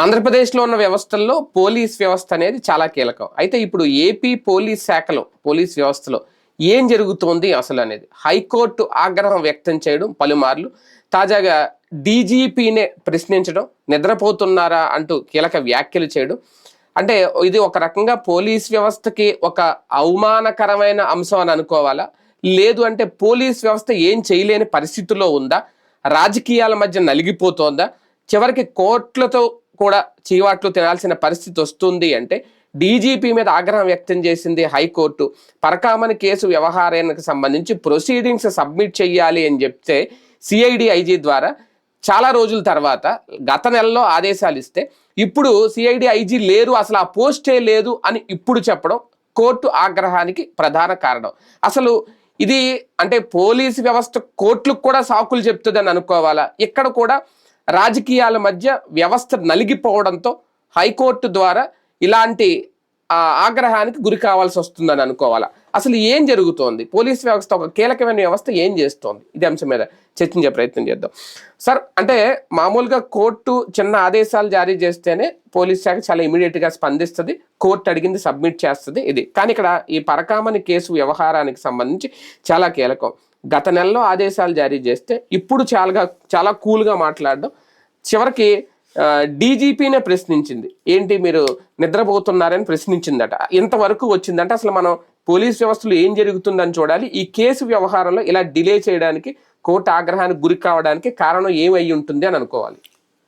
ఆంధ్రప్రదేశ్లో ఉన్న వ్యవస్థల్లో పోలీస్ వ్యవస్థ అనేది చాలా కీలకం. అయితే ఇప్పుడు ఏపీ పోలీస్ శాఖలో పోలీస్ వ్యవస్థలో ఏం జరుగుతోంది అసలు అనేది? హైకోర్టు ఆగ్రహం వ్యక్తం చేయడం పలుమార్లు. తాజాగా డీజీపీనే ప్రశ్నించడం నిద్రపోతున్నారా అంటూ కీలక వ్యాఖ్యలు చేయడం. అంటే ఇది ఒక రకంగా పోలీస్ వ్యవస్థకి ఒక అవమానకరమైన అంశం అని అనుకోవాలా? లేదు అంటే పోలీస్ వ్యవస్థ ఏం చేయలేని పరిస్థితుల్లో ఉందా? రాజకీయాల మధ్య నలిగిపోతోందా? చివరికి కోర్టులతో కూడా చీవాట్లు తినాల్సిన పరిస్థితి వస్తుంది అంటే డీజీపీ మీద ఆగ్రహం వ్యక్తం చేసింది హైకోర్టు. పరకామని కేసు వ్యవహారానికి సంబంధించి ప్రొసీడింగ్స్ సబ్మిట్ చేయాలి అని చెప్తే సిఐడి ఐజీ ద్వారా చాలా రోజుల తర్వాత గత నెలలో ఆదేశాలు ఇస్తే ఇప్పుడు సిఐడి ఐజీ లేరు అసలు ఆ పోస్టే లేదు అని ఇప్పుడు చెప్పడం కోర్టు ఆగ్రహానికి ప్రధాన కారణం. అసలు ఇది అంటే పోలీసు వ్యవస్థ కోర్టులకు కూడా సాకులు చెప్తుందని అనుకోవాలా? ఇక్కడ కూడా రాజకీయాల మధ్య వ్యవస్థ నలిగిపోవడంతో హైకోర్టు ద్వారా ఇలాంటి ఆగ్రహానికి గురి కావాల్సి వస్తుందని అనుకోవాలా? అసలు ఏం జరుగుతోంది? పోలీస్ వ్యవస్థ ఒక కీలకమైన వ్యవస్థ ఏం చేస్తోంది? ఇది అంశం మీద చర్చించే ప్రయత్నం చేద్దాం. సార్ అంటే మామూలుగా కోర్టు చిన్న ఆదేశాలు జారీ చేస్తేనే పోలీస్ శాఖ చాలా ఇమీడియట్గా స్పందిస్తుంది కోర్టు అడిగింది సబ్మిట్ చేస్తుంది ఇది. కానీ ఇక్కడ ఈ పరకామని కేసు వ్యవహారానికి సంబంధించి చాలా కీలకం. గత నెలలో ఆదేశాలు జారీ చేస్తే ఇప్పుడు చాలా చాలా కూల్గా మాట్లాడడం చివరికి డీజీపీనే ప్రశ్నించింది. ఏంటి మీరు నిద్రపోతున్నారని ప్రశ్నించిందట. ఇంతవరకు వచ్చిందంటే అసలు మనం పోలీస్ వ్యవస్థలో ఏం జరుగుతుందని చూడాలి. ఈ కేసు వ్యవహారంలో ఇలా డిలే చేయడానికి కోర్టు ఆగ్రహానికి గురి కావడానికి కారణం ఏమై ఉంటుంది అని అనుకోవాలి.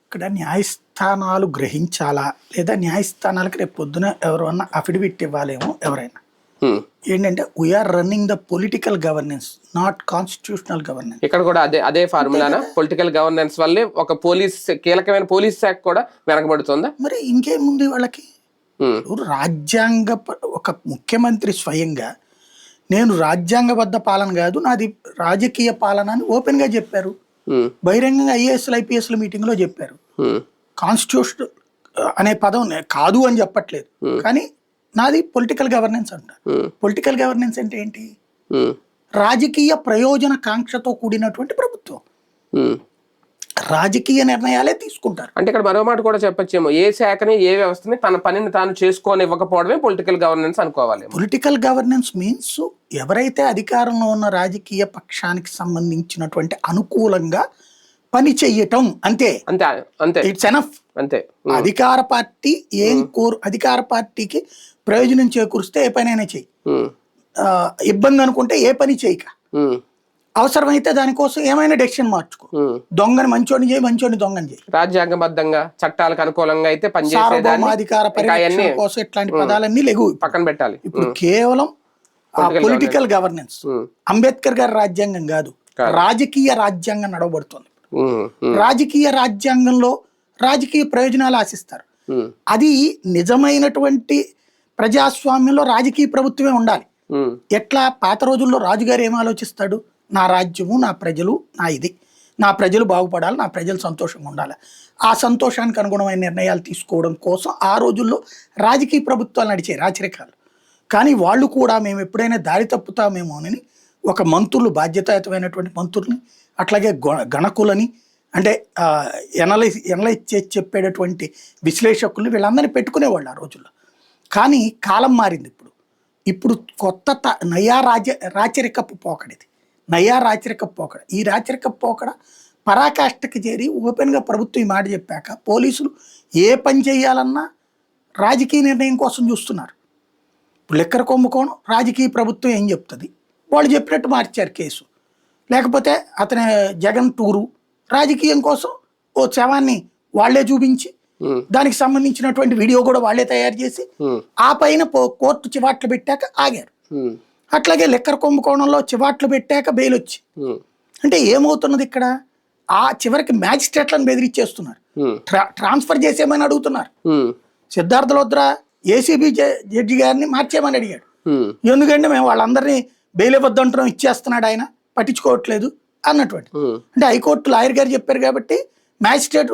ఇక్కడ న్యాయస్థానాలు గ్రహించాలా? లేదా న్యాయస్థానాలకు రేపు పొద్దున ఎవరన్నా అఫిడవిట్ ఇవ్వాలేమో ఎవరైనా? ఏంటంటే we're running the political governance not constitutional governance ఇక్కడ కూడా అదే అదే ఫార్ములానా పొలిటికల్ గవర్నెన్స్ వల్లే ఒక పోలీస్ కీలకమైన పోలీస్ శాఖ కూడా వెనకబడుతుందా? మరి ఇంకేముంది వాళ్ళకి. ఇప్పుడు రాజ్యాంగ ఒక ముఖ్యమంత్రి స్వయంగా నేను రాజ్యాంగబద్ధ పాలన కాదు నాది రాజకీయ పాలన అని ఓపెన్గా చెప్పారు. హ్మ్. బహిరంగంగా ఐఏఎస్లు ఐపీఎస్ల మీటింగ్లో చెప్పారు. కాన్స్టిట్యూషన్ అనే పదం కాదు అని చెప్పట్లేదు. కానీ నాది పొలిటికల్ గవర్నెన్స్ అంట. పొలిటికల్ గవర్నెన్స్ అంటే ఏంటి హ్మ్. రాజకీయ ప్రయోజన కాంక్షతో కూడినటువంటి ప్రభుత్వం హ్మ్. రాజకీయ నిర్ణయాలే తీసుకుంటారు అంటే ఇక్కడ మరో మాట కూడా చెప్పొచ్చేమో ఏ శాఖని ఏ వ్యవస్థని తన పనిని తాను చేసుకోనివ్వకపోవడమే పొలిటికల్ గవర్నెన్స్ అనుకోవాలి పొలిటికల్ గవర్నెన్స్ మీన్స్ ఎవరైతే అధికారంలో ఉన్న రాజకీయ పక్షానికి సంబంధించినటువంటి అనుకూలంగా పని చెయ్యటం అంతే. అంతే అంతే. ఇట్స్ ఎనఫ్ అంతే. అధికార పార్టీ ఏం కోరు అధికార పార్టీకి ప్రయోజనం చేకూరిస్తే ఏ పనైనా చెయ్యి. హ్మ్. ఆ, ఇబ్బంది అనుకుంటే ఏ పని చేయక. అవసరమైతే దానికోసం ఏమైనా డెసిషన్ మార్చుకో. దొంగని మంచోని చేయి మంచోని దొంగని చేయి. రాజ్యాంగబద్ధంగా చట్టాలకు అనుకూలంగా అయితే ఇంకా పరిరక్షణ కోసం ఇట్లాంటి పదాలన్నీ లేవు పక్కన పెట్టాలి. ఇప్పుడు కేవలం పొలిటికల్ గవర్నెన్స్. అంబేద్కర్ గారి రాజ్యాంగం కాదు. రాజకీయ రాజ్యాంగం నడవబడుతుంది. రాజకీయ రాజ్యాంగంలో రాజకీయ ప్రయోజనాలు ఆశిస్తారు. అది నిజమైనటువంటి ప్రజాస్వామ్యంలో రాజకీయ ప్రభుత్వమే ఉండాలి. ఎట్లా? పాత రోజుల్లో రాజుగారు ఏం ఆలోచిస్తాడు? నా రాజ్యము నా ప్రజలు నా ఇది. నా ప్రజలు బాగుపడాలి నా ప్రజలు సంతోషంగా ఉండాలి. ఆ సంతోషానికి అనుగుణమైన నిర్ణయాలు తీసుకోవడం కోసం ఆ రోజుల్లో రాజకీయ ప్రభుత్వాలు నడిచాయి రాచరికాలు. కానీ వాళ్ళు కూడా మేము ఎప్పుడైనా దారి తప్పుతామేమో అని ఒక మంత్రులు బాధ్యతాయుతమైనటువంటి మంత్రుల్ని అట్లాగే గణకులని అంటే ఎనలైజ్ ఎనలైజ్ చేసి చెప్పేటటువంటి విశ్లేషకులు వీళ్ళందరినీ పెట్టుకునేవాళ్ళు ఆ రోజుల్లో. కానీ కాలం మారింది ఇప్పుడు. ఇప్పుడు కొత్త త- నయా రాజ రాచరికపు పోకడిది నయా రాచరికపు పోకడ. ఈ రాచరికపు పోకడ పరాకాష్ఠకి చేరి ఓపెన్గా ప్రభుత్వం ఈ మాట చెప్పాక పోలీసులు ఏ పని చేయాలన్నా రాజకీయ నిర్ణయం కోసం చూస్తున్నారు. ఇప్పుడు లెక్కర కొమ్ముకోవడం రాజకీయ ప్రభుత్వం ఏం చెప్తుంది? వాళ్ళు చెప్పినట్టు మార్చారు కేసు. లేకపోతే అతని జగన్ టూరు రాజకీయం కోసం ఓ శవాన్ని వాళ్ళే చూపించి. దానికి సంబంధించినటువంటి వీడియో కూడా వాళ్ళే తయారు చేసి. ఆ పైన కోర్టు చివాట్లు పెట్టాక ఆగారు. అట్లాగే లెక్కర కుంభకోణంలో చివాట్లు పెట్టాక బెయిల్ వచ్చి. అంటే ఏమవుతున్నది ఇక్కడ ఆ చివరికి మ్యాజిస్ట్రేట్లను బెదిరించేస్తున్నారు ట్రాన్స్ఫర్ చేసేయమని అడుగుతున్నారు. సిద్ధార్థ లోద్రా ఏసీబీ జడ్జి గారిని మార్చేయమని అడిగాడు. ఎందుకంటే మేము వాళ్ళందరినీ బెయిల్ ఇవ్వద్దంటున్నాం ఇచ్చేస్తున్నాడు ఆయన పట్టించుకోవట్లేదు అన్నటువంటి. అంటే హైకోర్టు లాయర్ గారు చెప్పారు కాబట్టి మ్యాజిస్ట్రేట్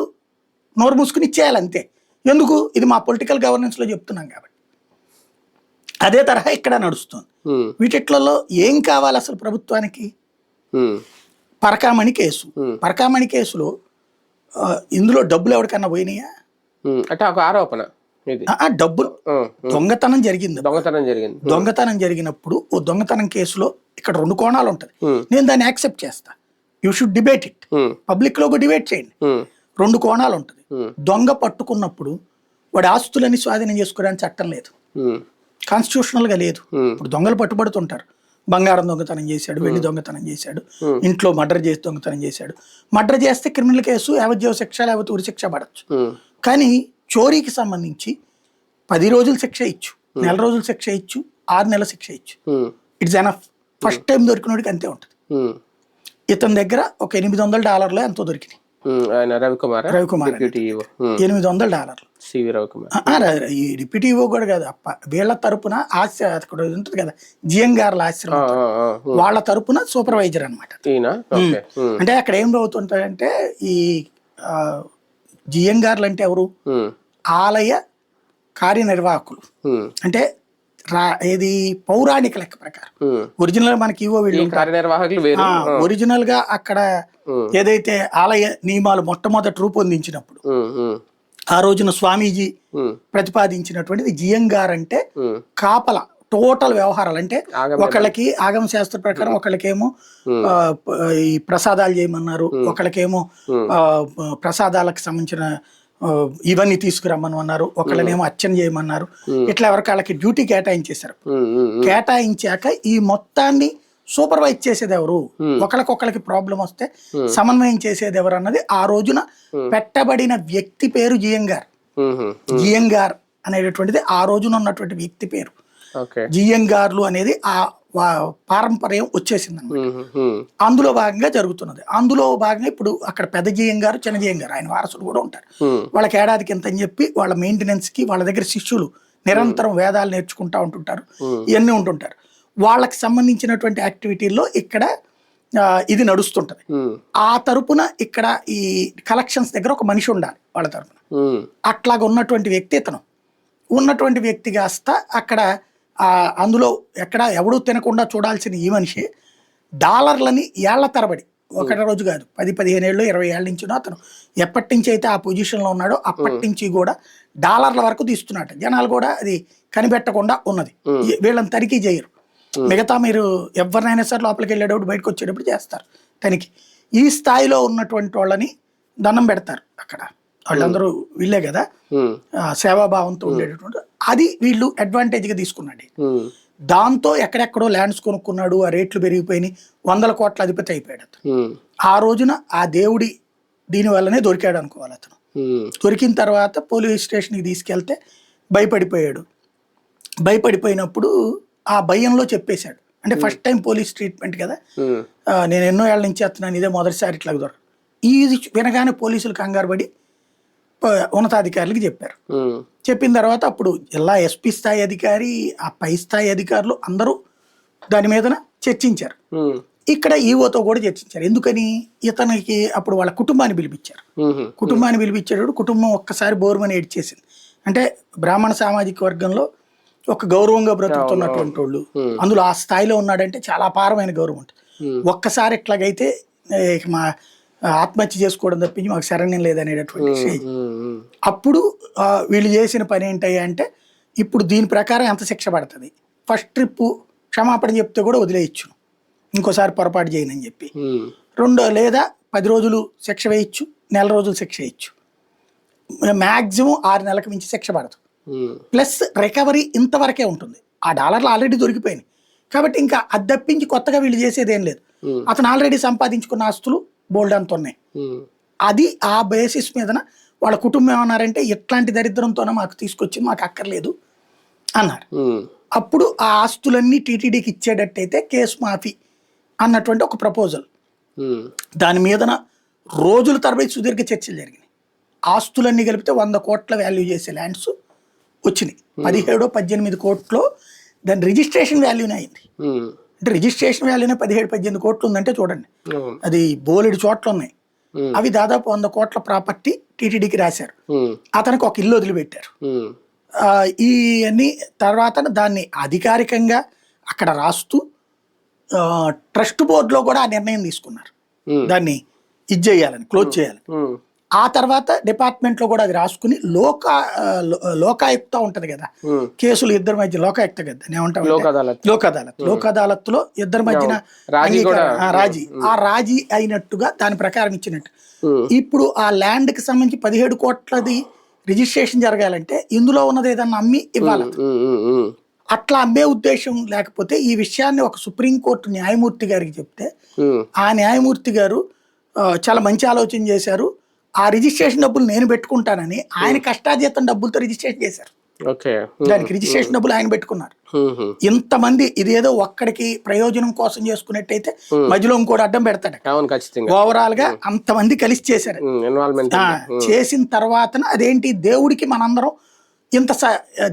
నోరు మూసుకుని ఇచ్చేయాలి అంతే. ఎందుకు? ఇది మా పొలిటికల్ గవర్నెన్స్లో చెప్తున్నాం కాబట్టి. అదే తరహా ఇక్కడ నడుస్తుంది. వీటిట్లలో ఏం కావాలి అసలు ప్రభుత్వానికి. పరకామణి కేసు. పరకామణి కేసులో ఇందులో డబ్బులు ఎవరికన్నా పోయినాయా? అంటే ఒక ఆరోపణ డబ్బులు. దొంగతనం జరిగింది. దొంగతనం జరిగింది. దొంగతనం జరిగినప్పుడు ఓ దొంగతనం కేసులో ఇక్కడ రెండు కోణాలు ఉంటుంది నేను దాన్ని యాక్సెప్ట్ చేస్తా. యూ షుడ్ డిబేట్ ఇట్ పబ్లిక్లో డిబేట్ చేయండి. రెండు కోణాలు ఉంటుంది దొంగ పట్టుకున్నప్పుడు వాడి ఆస్తులని స్వాధీనం చేసుకోవడానికి చట్టం లేదు. కాన్స్టిట్యూషనల్గా లేదు. ఇప్పుడు దొంగలు పట్టుబడుతుంటారు. బంగారం దొంగతనం చేశాడు వెండి దొంగతనం చేశాడు ఇంట్లో మర్డర్ చేసి దొంగతనం చేశాడు. మర్డర్ చేస్తే క్రిమినల్ కేసు యావజ్జీవ శిక్ష లేకపోతే ఉరి శిక్ష పడచ్చు. కానీ చోరీకి సంబంధించి పది రోజులు శిక్ష ఇచ్చు. నెల రోజులు శిక్ష ఇచ్చు ఆరు నెలల శిక్ష ఇచ్చు. ఇట్స్ ఎనఫ్ ఫస్ట్ టైం దొరికినోడికి అంతే ఉంటుంది. ఇతని దగ్గర ఒక ఎనిమిది వందల డాలర్లు ఎంతో దొరికినాయి. ఆయన రవికుమార్? ఎనిమిది వందల డాలర్లు. సివి రవికుమార్? డిప్యూటీ ఈవో కూడా కాదు అప్ప వీళ్ళ తరపున ఆశ్ర అక్కడ ఉంటుంది కదా జిఎం గారుల ఆశ్రమం వాళ్ళ తరపున సూపర్వైజర్ ఉమ్, అంటే అక్కడ ఏం అవుతుంటాయంటే ఈ జిఎం గారులు అంటే ఎవరు? ఆలయ కార్యనిర్వాహకులు. అంటే రా ఏది పౌరాణిక లెక్క ప్రకారం. ఒరిజినల్ మనకి వీళ్ళు వేరు. ఒరిజినల్గా అక్కడ ఏదైతే ఆలయ నియమాలు మొట్టమొదటి రూపొందించినప్పుడు ఆ రోజున స్వామీజీ ప్రతిపాదించినటువంటిది జిఎం గారు అంటే కాపల టోటల్ వ్యవహారాలు. అంటే ఒకళ్ళకి ఆగమ శాస్త్ర ప్రకారం ఒకళ్ళకేమో ఈ ప్రసాదాలు చేయమన్నారు ఒకళ్ళకేమో ప్రసాదాలకు సంబంధించిన ఇవన్నీ తీసుకురమ్మన్నారు ఒకళ్ళనేమో అర్చన చేయమన్నారు. ఇట్లా ఎవరికి వాళ్ళకి డ్యూటీ కేటాయించేశారు. కేటాయించాక ఈ మొత్తాన్ని సూపర్వైజ్ చేసేది ఎవరు ఒకరికొకరికి ప్రాబ్లం వస్తే సమన్వయం చేసేది ఎవరు అన్నది ఆ రోజున పెట్టబడిన వ్యక్తి పేరు జిఎం గారు ఉమ్, ఉమ్, జిఎం గారు అనేటటువంటిది ఆ రోజున ఉన్నటువంటి వ్యక్తి పేరు. ఓకే. జిఎం గారులు అనేది ఆ పారంపర్యం వచ్చేసింది అందులో భాగంగా జరుగుతున్నది. అందులో భాగంగా ఇప్పుడు అక్కడ పెద్ద జిఎం గారు చిన్న జిఎం గారు ఆయన వారసులు కూడా ఉంటారు. వాళ్ళకి ఏడాదికి ఎంత అని చెప్పి వాళ్ళ మెయింటెనెన్స్కి వాళ్ళ దగ్గర శిష్యులు నిరంతరం వేదాలు నేర్చుకుంటా ఉంటుంటారు. ఇవన్నీ ఉంటుంటారు. వాళ్ళకి సంబంధించినటువంటి యాక్టివిటీల్లో ఇక్కడ ఇది నడుస్తుంటది. ఆ తరపున ఇక్కడ ఈ కలెక్షన్స్ దగ్గర ఒక మనిషి ఉండాలి వాళ్ళ తరపున. అట్లాగ ఉన్నటువంటి వ్యక్తి ఇతను. ఉన్నటువంటి వ్యక్తి కాస్త అక్కడ అందులో ఎక్కడ ఎవడూ తినకుండా చూడాల్సిన ఈ మనిషి డాలర్లని ఏళ్ళ తరబడి ఒకటి రోజు కాదు పది పదిహేను ఏళ్ళు ఇరవై ఏళ్ళ నుంచి అతను ఎప్పటి నుంచి అయితే ఆ పొజిషన్లో ఉన్నాడో అప్పటి నుంచి కూడా డాలర్ల వరకు తీస్తున్నాడు జనాలు కూడా అది కనిపెట్టకుండా ఉన్నది. వీళ్ళని తనిఖీ చేయరు. మిగతా మీరు ఎవరినైనా సరే లోపలికి వెళ్ళేటప్పుడు బయటకు వచ్చేటప్పుడు చేస్తారు. తనిఖీ. ఈ స్థాయిలో ఉన్నటువంటి వాళ్ళని దండం పెడతారు అక్కడ. వాళ్ళందరూ వీళ్ళే కదా? సేవాభావంతో ఉండేటటువంటి అది వీళ్ళు అడ్వాంటేజ్గా తీసుకున్నాడు. ఉమ్, దాంతో ఎక్కడెక్కడో ల్యాండ్స్ కొనుక్కున్నాడు ఆ రేట్లు పెరిగిపోయినాయి వందల కోట్ల అధిపతి అయిపోయాడు అతను. ఆ రోజున ఆ దేవుడి దీని వల్లనే దొరికాడు అనుకోవాలి అతను. దొరికిన తర్వాత పోలీస్ స్టేషన్కి తీసుకెళ్తే భయపడిపోయాడు. భయపడిపోయినప్పుడు ఆ భయంలో చెప్పేశాడు. అంటే ఫస్ట్ టైం పోలీస్ ట్రీట్మెంట్ కదా? నేను ఎన్నో ఏళ్ళ నుంచి చేస్తున్నాను ఇదే మొదటిసారి ఇట్లా దొరక. ఇది వినగానే పోలీసులు కంగారు పడి ఉన్నతాధికారులకు చెప్పారు. చెప్పిన తర్వాత అప్పుడు జిల్లా ఎస్పీ స్థాయి అధికారి ఆ పై స్థాయి అధికారులు అందరూ దాని మీదన చర్చించారు. ఇక్కడ ఈవోతో కూడా చర్చించారు. ఎందుకని? ఇతనికి అప్పుడు వాళ్ళ కుటుంబాన్ని పిలిపించారు. కుటుంబాన్ని పిలిపించేటప్పుడు కుటుంబం ఒక్కసారి బోరుమని ఏడ్చేసింది. అంటే బ్రాహ్మణ సామాజిక వర్గంలో ఒక గౌరవంగా బ్రతుకుతున్నటువంటి వాళ్ళు. అందులో ఆ స్థాయిలో ఉన్నాడంటే చాలా అపారమైన గౌరవం ఉంటుంది. ఒక్కసారి ఇక మా ఆత్మహత్య చేసుకోవడం తప్పించి మాకు శరణ్యం లేదనేటటువంటి స్టేజ్. అప్పుడు వీళ్ళు చేసిన పని ఏంటయ్యా అంటే ఇప్పుడు దీని ప్రకారం ఎంత శిక్ష పడుతుంది? ఫస్ట్ ట్రిప్ క్షమాపణ చెప్తే కూడా వదిలేయచ్చు. ఇంకోసారి పొరపాటు చేయనని చెప్పి. రెండో లేదా పది రోజులు శిక్ష వేయచ్చు నెల రోజులు శిక్ష వేయచ్చు. మ్యాక్సిమం ఆరు నెలలకు మించి శిక్ష పడదు. ప్లస్ రికవరీ ఇంతవరకే ఉంటుంది. ఆ డాలర్లు ఆల్రెడీ దొరికిపోయినాయి. కాబట్టి ఇంకా అది తప్పించి కొత్తగా వీళ్ళు చేసేది ఏం లేదు. అతను ఆల్రెడీ సంపాదించుకున్న ఆస్తులు బోల్డ్ అంత ఉన్నాయి. అది ఆ బేసిస్ మీదన వాళ్ళ కుటుంబం ఏమన్నారంటే ఎట్లాంటి దరిద్రంతోనే మాకు తీసుకొచ్చింది మాకు అక్కర్లేదు అన్నారు. అప్పుడు ఆ ఆస్తులన్నీ టీటీడీకి ఇచ్చేటట్టయితే కేసు మాఫీ అన్నటువంటి ఒక ప్రపోజల్ దాని మీదన రోజుల తరబడి సుదీర్ఘ చర్చలు జరిగినాయి. ఆస్తులన్నీ కలిపితే వంద కోట్ల వాల్యూ చేసే ల్యాండ్స్ వచ్చినాయి. పదిహేడో పద్దెనిమిది కోట్లో దాని రిజిస్ట్రేషన్ వాల్యూనే అయింది. అంటే రిజిస్ట్రేషన్ వాల్యూనే పదిహేడు పద్దెనిమిది కోట్లు ఉందంటే చూడండి. అది బోలెడు చోట్ల ఉన్నాయి. అవి దాదాపు వంద కోట్ల ప్రాపర్టీ టీటీడీకి రాశారు. అతనికి ఒక ఇల్లు వదిలిపెట్టారు. ఈ అన్ని తర్వాత దాన్ని అధికారికంగా అక్కడ రాస్తూ ట్రస్ట్ బోర్డులో కూడా ఆ నిర్ణయం తీసుకున్నారు. దాన్ని ఇది చేయాలని క్లోజ్ చేయాలని. ఆ తర్వాత డిపార్ట్మెంట్లో కూడా అది రాసుకుని లోక లోకాయుక్త ఉంటది కదా. కేసులు ఇద్దరి మధ్య లోకాయుక్త కదా ఏమంటాం లోక్ అదాలత్ లోక్ అదాలత్లో ఇద్దరి మధ్యన రాజీ ఆ, రాజీ. ఆ రాజీ అయినట్టుగా దాని ప్రకారం ఇచ్చినట్టు. ఇప్పుడు ఆ ల్యాండ్కి సంబంధించి పదిహేడు కోట్లది రిజిస్ట్రేషన్ జరగాలంటే ఇందులో ఉన్నది ఏదన్నా అమ్మి ఇవ్వాలి. అట్లా అమ్మే ఉద్దేశం లేకపోతే ఈ విషయాన్ని ఒక సుప్రీంకోర్టు న్యాయమూర్తి గారికి చెప్తే. ఆ న్యాయమూర్తి గారు చాలా మంచి ఆలోచన చేశారు. ఆ రిజిస్ట్రేషన్ డబ్బులు నేను పెట్టుకుంటానని ఆయన కష్టాజీతం డబ్బులతో రిజిస్ట్రేషన్ చేశారు. దానికి రిజిస్ట్రేషన్ డబ్బులు ఆయన పెట్టుకున్నారు. ఇంతమంది ఇదేదో ఒక్కడికి ప్రయోజనం కోసం చేసుకున్నట్టయితే మధ్యలో ఇంకోటి అడ్డం పెడతాడు. ఓవరాల్గా అంతమంది కలిసి చేశారు. చేసిన తర్వాత అదేంటి? దేవుడికి మనందరం ఇంత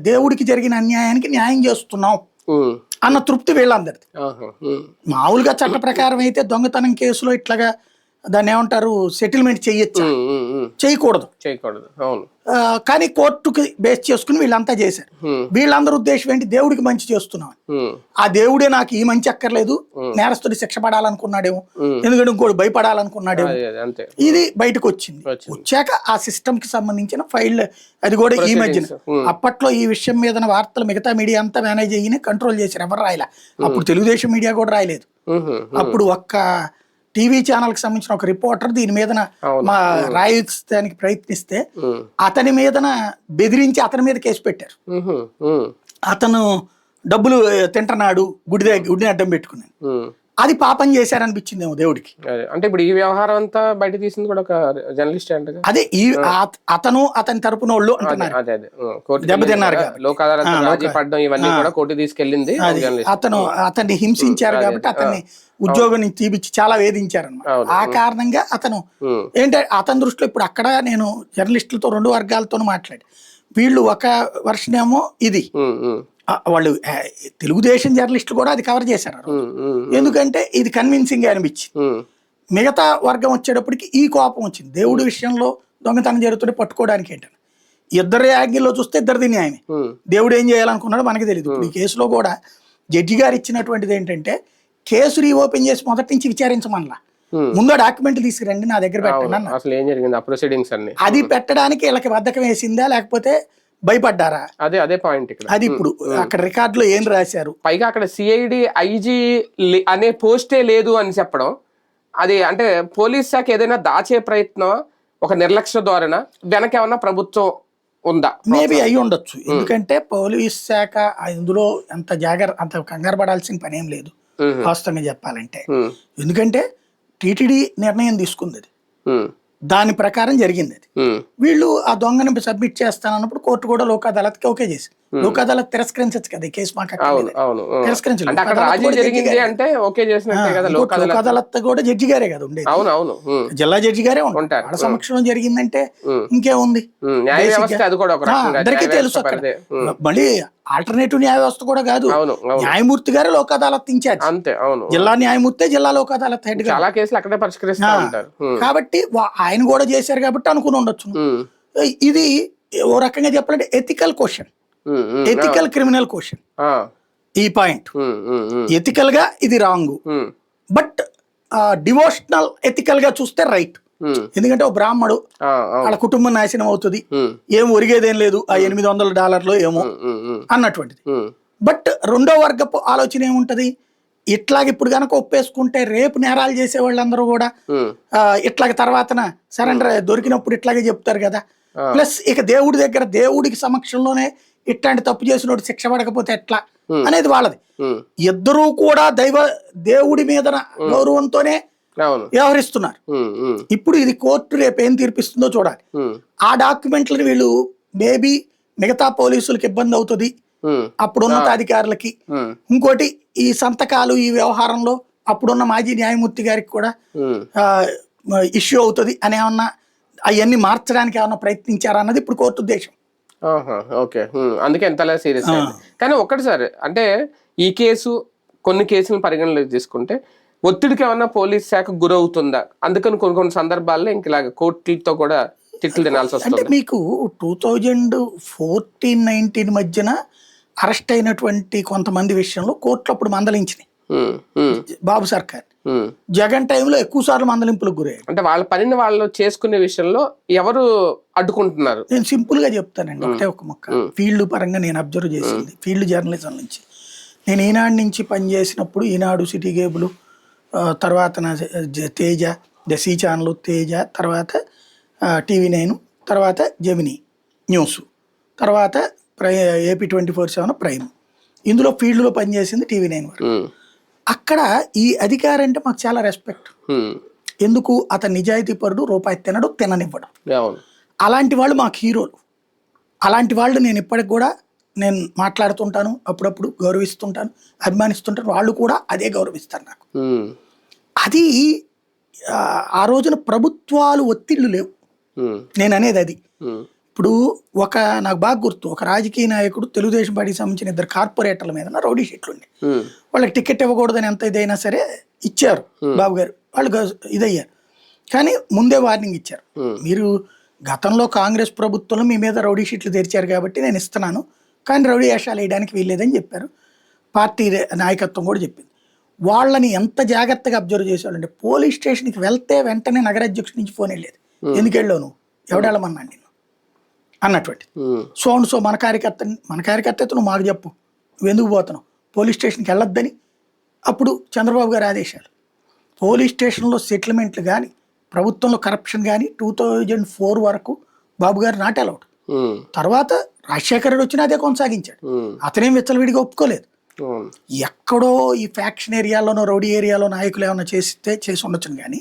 దేవుడికి జరిగిన అన్యాయానికి న్యాయం చేస్తున్నాం అన్న తృప్తి వీళ్ళందరిది. మామూలుగా చట్ట ప్రకారం అయితే దొంగతనం కేసులో ఇట్లాగా దాన్ని ఏమంటారు? సెటిల్మెంట్ చెయ్యొచ్చు చేయకూడదు. చేయకూడదు. అవును. కానీ కోర్టుకి బేస్ చేసుకుని వీళ్ళంతా చేశారు. వీళ్ళందరూ ఉద్దేశం ఏంటి? దేవుడికి మంచి చేస్తున్నాం ఆ దేవుడే నాకు ఈ మంచి అక్కర్లేదు. నేరస్తుడి శిక్ష పడాలనుకున్నాడేమో. ఎందుకంటే ఇంకోటి భయపడాలనుకున్నాడేమో. ఇది బయటకు వచ్చింది. వచ్చాక ఆ సిస్టమ్కి సంబంధించిన ఫైల్ అది కూడా ఈ మధ్యన. అప్పట్లో ఈ విషయం మీద వార్తలు మిగతా మీడియా అంతా మేనేజ్ అయ్యి కంట్రోల్ చేశారు. ఎవరు రాయలే? అప్పుడు తెలుగుదేశం మీడియా కూడా రాయలేదు. అప్పుడు ఒక్క టీవీ ఛానల్కి సంబంధించిన ఒక రిపోర్టర్ దీని మీదన అవును. మా రాయడానికి ప్రయత్నిస్తే అతని మీదన బెదిరించి అతని మీద కేసు పెట్టారు. అతను డబ్బులు తింటున్నాడు గుడి గుడిని అడ్డం పెట్టుకున్నాను. అది పాపం చేశారనిపించిందేమో దేవుడికి. అదే. అంటే ఇప్పుడు ఈ వ్యవహారం అంతా బయట తీసింది కూడా ఒక జర్నలిస్ట్ అదే ఈ అతను అతని తరపున వాళ్ళు అంటున్నారు. ఇవన్నీ కూడా కోర్టు తీసుకెళ్ళింది అతను అతన్ని హింసించారు కాబట్టి అతన్ని ఉద్యోగం నుంచి తీపిచ్చి చాలా వేధించారు అనమాట ఆ కారణంగా అతను ఏంటంటే అతని దృష్టిలో ఇప్పుడు అక్కడ నేను జర్నలిస్టులతో రెండు వర్గాలతో మాట్లాడి వీళ్ళు ఒక వర్షన్ ఏమో ఇది. వాళ్ళు తెలుగుదేశం జర్నలిస్టులు కూడా అది కవర్ చేశారు ఎందుకంటే ఇది కన్విన్సింగ్ అనిపించింది. మిగతా వర్గం వచ్చేటప్పటికి ఈ కోపం వచ్చింది. దేవుడి విషయంలో దొంగతనం జరుగుతుంటే పట్టుకోవడానికి ఏంటని. ఇద్దరి యాంగిల్లో చూస్తే ఇద్దరిది న్యాయమే. ఉమ్, దేవుడు ఏం చేయాలనుకున్నాడో మనకి తెలియదు ఈ కేసులో కూడా జడ్జి గారు ఇచ్చినటువంటిది ఏంటంటే కేసు రీఓపెన్ చేసి మొదటి నుంచి విచారించమనలా. ముందు డాక్యుమెంట్ తీసుకురండి నా దగ్గర పెట్టండి అన్న. అసలు ఏం జరిగింది? ప్రొసీడింగ్స్ అన్ని. అది పెట్టడానికి వీళ్ళకి బద్ధకం వేసిందా లేకపోతే భయపడ్డారా? అదే అదే పాయింట్ ఇక్కడ. అది ఇప్పుడు అక్కడ రికార్డులో ఏం రాశారు? పైగా అక్కడ సిఐడి ఐజీ అనే పోస్టే లేదు అని చెప్పడం. అది అంటే పోలీస్ శాఖ ఏదైనా దాచే ప్రయత్నం ఒక నిర్లక్ష్య ధోరణ వెనక ఏమన్నా ప్రభుత్వం ఉందా? మేబీ అయి ఉండొచ్చు. ఎందుకంటే పోలీస్ శాఖ ఇందులో అంత జాగ్రత్త అంత కంగారు పడాల్సిన పని ఏం లేదు. వాస్తవంగా చెప్పాలంటే. ఎందుకంటే టీటీడీ నిర్ణయం తీసుకుంది. అది దాని ప్రకారం జరిగింది అది. వీళ్ళు ఆ దొంగని సబ్మిట్ చేస్తానన్నప్పుడు కోర్టు కూడా లోక్ అదాలత్కి ఓకే చేసి లోక్ అదాలత్ తిరస్కరించచ్చు కదా ఈ కేసు మాకు. తిరస్కరించలేదు. అంటే ఓకే చేసినట్టే కదా కూడా జడ్జి గారే కదా ఉండేది. అవును అవును జిల్లా జడ్జి గారే ఉంటారు. సమక్షంలో జరిగిందంటే. ఇంకేముంది? అందరికీ తెలుసు అక్కడ. మళ్ళీ ఆల్టర్నేటివ్ న్యాయ వ్యవస్థ కూడా కాదు. న్యాయమూర్తి గారే లోక్ అదాలత్ ఇన్ఛార్జ్ అంతే అవును జిల్లా న్యాయమూర్తే జిల్లా లోక్ అదాలత్ హెడ్ చాలా కేసులు అక్కడే పరిష్కరిస్తూ ఉంటారు. కాబట్టి ఆయన కూడా చేశారు కాబట్టి అనుకుని ఉండొచ్చు. ఇది ఓ రకంగా చెప్పాలంటే ethical question ethical criminal question ఈ పాయింట్ ఎథికల్గా ఇది రాంగ్ బట్ డివోషనల్ ఎథికల్గా చూస్తే రైట్ ఎందుకంటే ఓ బ్రాహ్మడు వాళ్ళ కుటుంబం నాశనం అవుతుంది. ఏం ఒరిగేదేం లేదు. ఆ ఎనిమిది వందల డాలర్లు ఏమో అన్నటువంటిది. బట్ రెండో వర్గపు ఆలోచన ఏముంటది? ఇట్లాగ ఇప్పుడు కనుక ఒప్పేసుకుంటే రేపు నేరాలు చేసే వాళ్ళందరూ కూడా ఇట్లాగ తర్వాతన సరెండర్ దొరికినప్పుడు ఇట్లాగే చెప్తారు కదా. ప్లస్ ఇక దేవుడి దగ్గర దేవుడికి సమక్షంలోనే ఇట్లాంటి తప్పు చేసినోడు శిక్ష పడకపోతే ఎట్లా. అనేది వాళ్ళది. ఇద్దరూ కూడా దైవ దేవుడి మీద గౌరవంతోనే వ్యవహరిస్తున్నారు. ఇప్పుడు ఇది కోర్టు రేపు ఏం తీర్పిస్తుందో చూడాలి. ఆ డాక్యుమెంట్లను వీళ్ళు మేబీ మిగతా పోలీసులకు ఇబ్బంది అవుతుంది. అప్పుడు ఉన్నతాధికారులకి ఉమ్, ఇంకోటి ఈ సంతకాలు ఈ వ్యవహారంలో అప్పుడున్న మాజీ న్యాయమూర్తి గారికి కూడా ఇష్యూ అవుతుంది అని ఏమన్నా అవన్నీ మార్చడానికి ఏమన్నా ప్రయత్నించారా అన్నది ఇప్పుడు కోర్టు ఉద్దేశం. ఓకే. అందుకే ఎంతలా సీరియస్ కానీ ఒక్కటి సార్ అంటే ఈ కేసు కొన్ని కేసులను పరిగణలోకి తీసుకుంటే ఒత్తిడికి ఏమన్నా పోలీస్ శాఖ గురవుతుందా? అందుకని కొన్ని కొన్ని సందర్భాల్లో ఇంక ఇలాగ కోర్టులతో కూడా తిట్లు తినాల్సి అంటే వస్తుంది. మీకు టూ థౌజండ్ ఫోర్టీన్ నైన్టీన్ మధ్యన అరెస్ట్ అయినటువంటి కొంతమంది విషయంలో కోర్టులు అప్పుడు మందలించినాయి. బాబు సర్కార్. జగన్ టైంలో ఎక్కువ సార్లు మందలింపులకు గురయ్యాడు అంటే వాళ్ళ పనిని వాళ్ళు చేసుకునే విషయంలో ఎవరు అడ్డుకుంటున్నారు? నేను సింపుల్గా చెప్తానండి ఒకటే ఒక మొక్క. ఫీల్డ్ పరంగా నేను అబ్జర్వ్ చేసింది. ఫీల్డ్ జర్నలిజం నుంచి. నేను ఈనాడు నుంచి పనిచేసినప్పుడు ఈనాడు సిటీ కేబుల్ తర్వాత నా తేజ దశీ ఛానల్ తేజ తర్వాత టీవీ నైన్ తర్వాత జెమిని న్యూస్ తర్వాత ప్రై AP twenty four seven prime. ఇందులో ఫీల్డ్లో పనిచేసింది టీవీ నైన్ వరకు. అక్కడ ఈ అధికారి అంటే మాకు చాలా రెస్పెక్ట్. ఎందుకు? అతను నిజాయితీ పరుడు రూపాయి తినడు తిననివ్వడం. అలాంటి వాళ్ళు మాకు హీరోలు. అలాంటి వాళ్ళు నేను ఇప్పటికి కూడా నేను మాట్లాడుతుంటాను అప్పుడప్పుడు గౌరవిస్తుంటాను అభిమానిస్తుంటాను. వాళ్ళు కూడా అదే గౌరవిస్తారు నాకు. అది ఆ, రోజున ప్రభుత్వాలు ఒత్తిళ్ళు లేవు. నేను అనేది అది. ఇప్పుడు ఒక నాకు బాగా గుర్తు ఒక రాజకీయ నాయకుడు తెలుగుదేశం పార్టీకి సంబంధించిన ఇద్దరు కార్పొరేటర్ల మీద రౌడీ షీట్లు ఉండే. వాళ్ళకి టికెట్ ఇవ్వకూడదని ఎంత ఇదైనా సరే ఇచ్చారు బాబు గారు. వాళ్ళు ఇదయ్యారు. కానీ ముందే వార్నింగ్ ఇచ్చారు. మీరు గతంలో కాంగ్రెస్ ప్రభుత్వంలో మీ మీద రౌడీ షీట్లు తెరిచారు కాబట్టి నేను ఇస్తున్నాను కానీ రౌడీ వేషాలు వేయడానికి వీల్లేదని చెప్పారు. పార్టీ నాయకత్వం కూడా చెప్పింది. వాళ్ళని ఎంత జాగ్రత్తగా అబ్జర్వ్ చేసేవాళ్ళంటే పోలీస్ స్టేషన్కి వెళ్తే వెంటనే నగరాధ్యక్షుడి నుంచి ఫోన్ వెళ్ళేది. ఎందుకు వెళ్ళావు నువ్వు? ఎవడెళ్ళమన్నాను నిన్ను? అన్నటువంటి. సో అండ్ సో మన కార్యకర్త మన కార్యకర్త అయితే నువ్వు మాకు చెప్పు నువ్వు ఎందుకు పోతున్నావు పోలీస్ స్టేషన్కి వెళ్ళొద్దని అప్పుడు చంద్రబాబు గారి ఆదేశాలు పోలీస్ స్టేషన్లో సెటిల్మెంట్లు కానీ ప్రభుత్వంలో కరప్షన్ కానీ టూ థౌజండ్ ఫోర్ వరకు బాబు గారు నాట్ అలౌడ్. తర్వాత రాజశేఖర రెడ్డి వచ్చినా అదే కొనసాగించాడు. అతనేం విచ్చలవిడిగా ఒప్పుకోలేదు ఎక్కడో ఈ ఫ్యాక్షన్ ఏరియాలోనో రౌడీ ఏరియాలో నాయకులు ఏమైనా చేస్తే చేసి ఉండొచ్చును కానీ.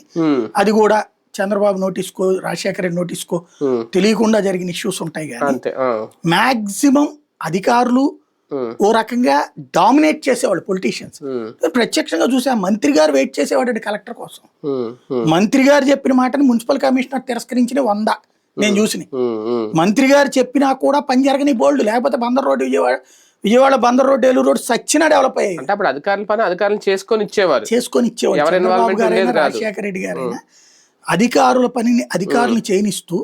అది కూడా చంద్రబాబు నోటీస్కో రాజశేఖర రెడ్డి నోటీస్కో. తెలియకుండా జరిగిన ఇష్యూస్ ఉంటాయి కానీ. మాక్సిమం అధికారులు. ఓ రకంగా డామినేట్ చేసేవాళ్ళు పొలిటీషియన్స్. ప్రత్యక్షంగా చూసా మంత్రి గారు వెయిట్ చేసేవాడు కలెక్టర్ కోసం. మంత్రి గారు చెప్పిన మాటని మున్సిపల్ కమిషనర్ తిరస్కరించిన వంద నేను చూసిన. మంత్రి గారు చెప్పినా కూడా పని జరగని బోల్డ్ లేకపోతే Bandar road Vijayawada Vijayawada Bandar road Eluru road సచ్చినా develop అయ్యాయి అంటే అప్పుడు అధికారుల పని అధికారులు చేసుకొని ఇచ్చేవారు చేసుకొని కాదు. రాజశేఖర రెడ్డి గారైనా అధికారుల పనిని అధికారులు చేయనిస్తూ.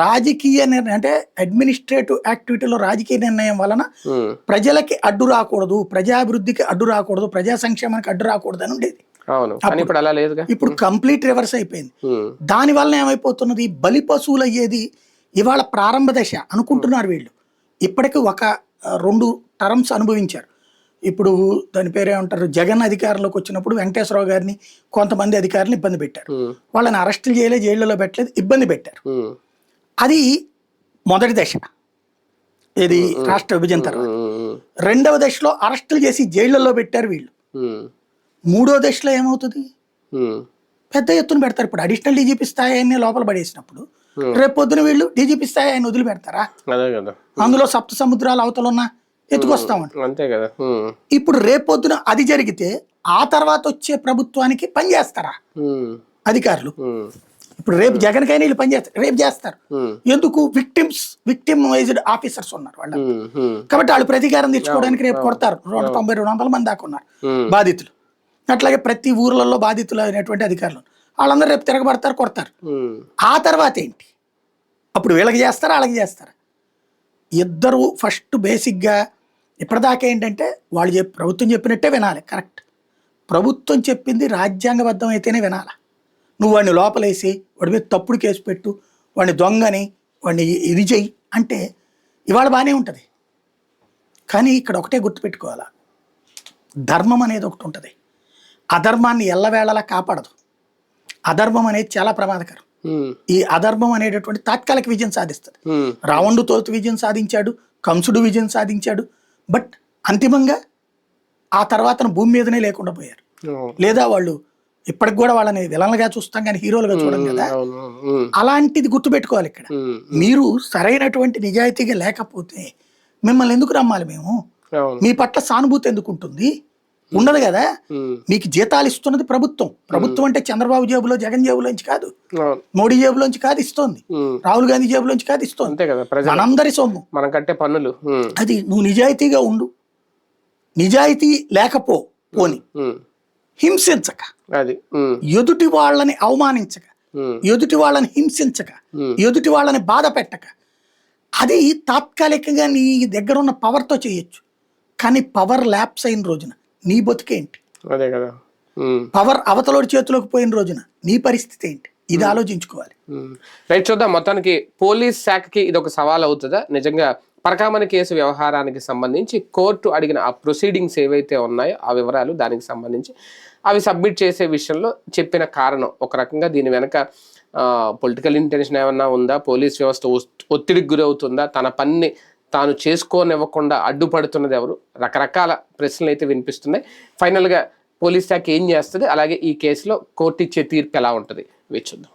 రాజకీయ నిర్ణయం అంటే అడ్మినిస్ట్రేటివ్ యాక్టివిటీలో రాజకీయ నిర్ణయం వలన. ప్రజలకి అడ్డు రాకూడదు ప్రజాభివృద్ధికి అడ్డు రాకూడదు ప్రజా సంక్షేమానికి అడ్డు రాకూడదు అని ఉండేది ఇప్పుడు అలా లేదుగా? ఇప్పుడు కంప్లీట్ రివర్స్ అయిపోయింది. దాని వలన ఏమైపోతున్నది? బలి పశువులు అయ్యేది ఇవాళ ప్రారంభ దశ అనుకుంటున్నారు వీళ్ళు. ఇప్పటికి ఒక రెండు టర్మ్స్ అనుభవించారు. ఇప్పుడు దాని పేరేమంటారు జగన్ అధికారంలోకి వచ్చినప్పుడు వెంకటేశ్వరరావు గారిని కొంతమంది అధికారులు ఇబ్బంది పెట్టారు. వాళ్ళని అరెస్టులు చేయలే జైళ్ళలో పెట్టలేదు ఇబ్బంది పెట్టారు. అది మొదటి దశ. ఇది రాష్ట్ర విభజన తర్వాత. రెండవ దశలో అరెస్టులు చేసి జైళ్ళల్లో పెట్టారు వీళ్ళు. మూడో దశలో ఏమవుతుంది. పెద్ద ఎత్తున పెడతారు ఇప్పుడు. అడిషనల్ డీజీపీ స్థాయి ఆయన్ని లోపల పడేసినప్పుడు. రేపు పొద్దున వీళ్ళు డీజీపీ స్థాయి ఆయన వదిలిపెడతారా? అందులో సప్త సముద్రాల అవతల ఉన్న ఎత్తుకొస్తామని అంతే కదా. ఇప్పుడు రేపు పొద్దున అది జరిగితే ఆ తర్వాత వచ్చే ప్రభుత్వానికి పని చేస్తారా? ఉమ్. అధికారులు. ఇప్పుడు రేపు జగన్కైనా వీళ్ళు పని చేస్తారు. రేపు చేస్తారు. ఎందుకు? విక్టిమ్స్ విక్టిమైజ్డ్ ఆఫీసర్స్ ఉన్నారు వాళ్ళు. కాబట్టి వాళ్ళు ప్రతీకారం తెచ్చుకోవడానికి రేపు కొడతారు. రెండు తొంభై రెండు వందల మంది దాకా ఉన్నారు. బాధితులు. అట్లాగే ప్రతి ఊర్లలో బాధితులు అయినటువంటి అధికారులు. వాళ్ళందరూ రేపు తిరగబడతారు కొడతారు. ఆ తర్వాత ఏంటి? అప్పుడు వీళ్ళకి చేస్తారా వాళ్ళకి చేస్తారా? ఇద్దరు ఫస్ట్ బేసిక్గా ఇప్పటిదాకా ఏంటంటే వాళ్ళు చెప్పి ప్రభుత్వం చెప్పినట్టే వినాలి కరెక్ట్. ప్రభుత్వం చెప్పింది రాజ్యాంగబద్ధం అయితేనే వినాలి. నువ్వు వాడిని లోపలేసి వాడి మీద తప్పుడు కేసు పెట్టు వాడిని దొంగని వాడిని ఇది చెయ్యి అంటే ఇవాళ బాగానే ఉంటుంది. కానీ ఇక్కడ ఒకటే గుర్తుపెట్టుకోవాలా. ధర్మం అనేది ఒకటి ఉంటుంది. అధర్మాన్ని ఎల్లవేళలా కాపాడదు. అధర్మం అనేది చాలా ప్రమాదకరం. ఈ అధర్మం అనేటటువంటి తాత్కాలిక విజయం సాధిస్తుంది. రావణుడు తోటి విజయం సాధించాడు కంసుడు విజయం సాధించాడు బట్ అంతిమంగా ఆ తర్వాత భూమి మీదనే లేకుండా పోయారు. లేదా వాళ్ళు ఇప్పటికి కూడా వాళ్ళని విలన్లుగా చూస్తాం కానీ హీరోలుగా చూడం కదా. అలాంటిది గుర్తుపెట్టుకోవాలి ఇక్కడ. మీరు సరైనటువంటి నిజాయితీగా లేకపోతే మిమ్మల్ని ఎందుకు నమ్మాలి మేము. మీ పట్ల సానుభూతి ఎందుకు ఉంటుంది ఉండదు కదా. మీకు జీతాలు ఇస్తున్నది ప్రభుత్వం. ప్రభుత్వం అంటే చంద్రబాబు జేబులో జగన్ జేబులోంచి కాదు. మోడీ జేబులోంచి కాదు ఇస్తోంది. రాహుల్ గాంధీ జేబులోంచి కాదు ఇస్తోంది. మనందరి సొమ్ము. మనం కట్టే పన్నులు. అది నువ్వు నిజాయితీగా ఉండు. నిజాయితీ లేకపో పోని. హింసించక. అది. ఎదుటి వాళ్ళని అవమానించక. ఎదుటి వాళ్ళని హింసించక. ఎదుటి వాళ్ళని బాధ పెట్టక. అది తాత్కాలికంగా నీ దగ్గర ఉన్న పవర్తో చేయొచ్చు. కానీ పవర్ ల్యాప్స్ అయిన రోజున. నీ బతుకేంటి అదే కదా. పవర్ అవతలోడి చేతిలోకి పోయిన రోజున నీ పరిస్థితి ఏంటి? ఇది ఆలోచించుకోవాలి. రైట్ చూద్దాం. మొత్తానికి పోలీస్ శాఖకి ఇది ఒక సవాల్ అవుతుందా? నిజంగా పరకామణి కేసు వ్యవహారానికి సంబంధించి కోర్టు అడిగిన ఆ ప్రొసీడింగ్స్ ఏవైతే ఉన్నాయో ఆ వివరాలు దానికి సంబంధించి అవి సబ్మిట్ చేసే విషయంలో చెప్పిన కారణం. ఒక రకంగా దీని వెనక పొలిటికల్ ఇంటెన్షన్ ఏమన్నా ఉందా? పోలీస్ వ్యవస్థ ఒత్- ఒత్తిడికి గురవుతుందా? తన పనిని తాను చేసుకోనివ్వకుండా అడ్డుపడుతున్నది ఎవరు? రకరకాల ప్రశ్నలు అయితే వినిపిస్తున్నాయి. ఫైనల్గా పోలీస్ శాఖ ఏం చేస్తుంది? అలాగే ఈ కేసులో కోర్టు ఇచ్చే తీర్పు ఎలా ఉంటుంది? వేచి చూద్దాం.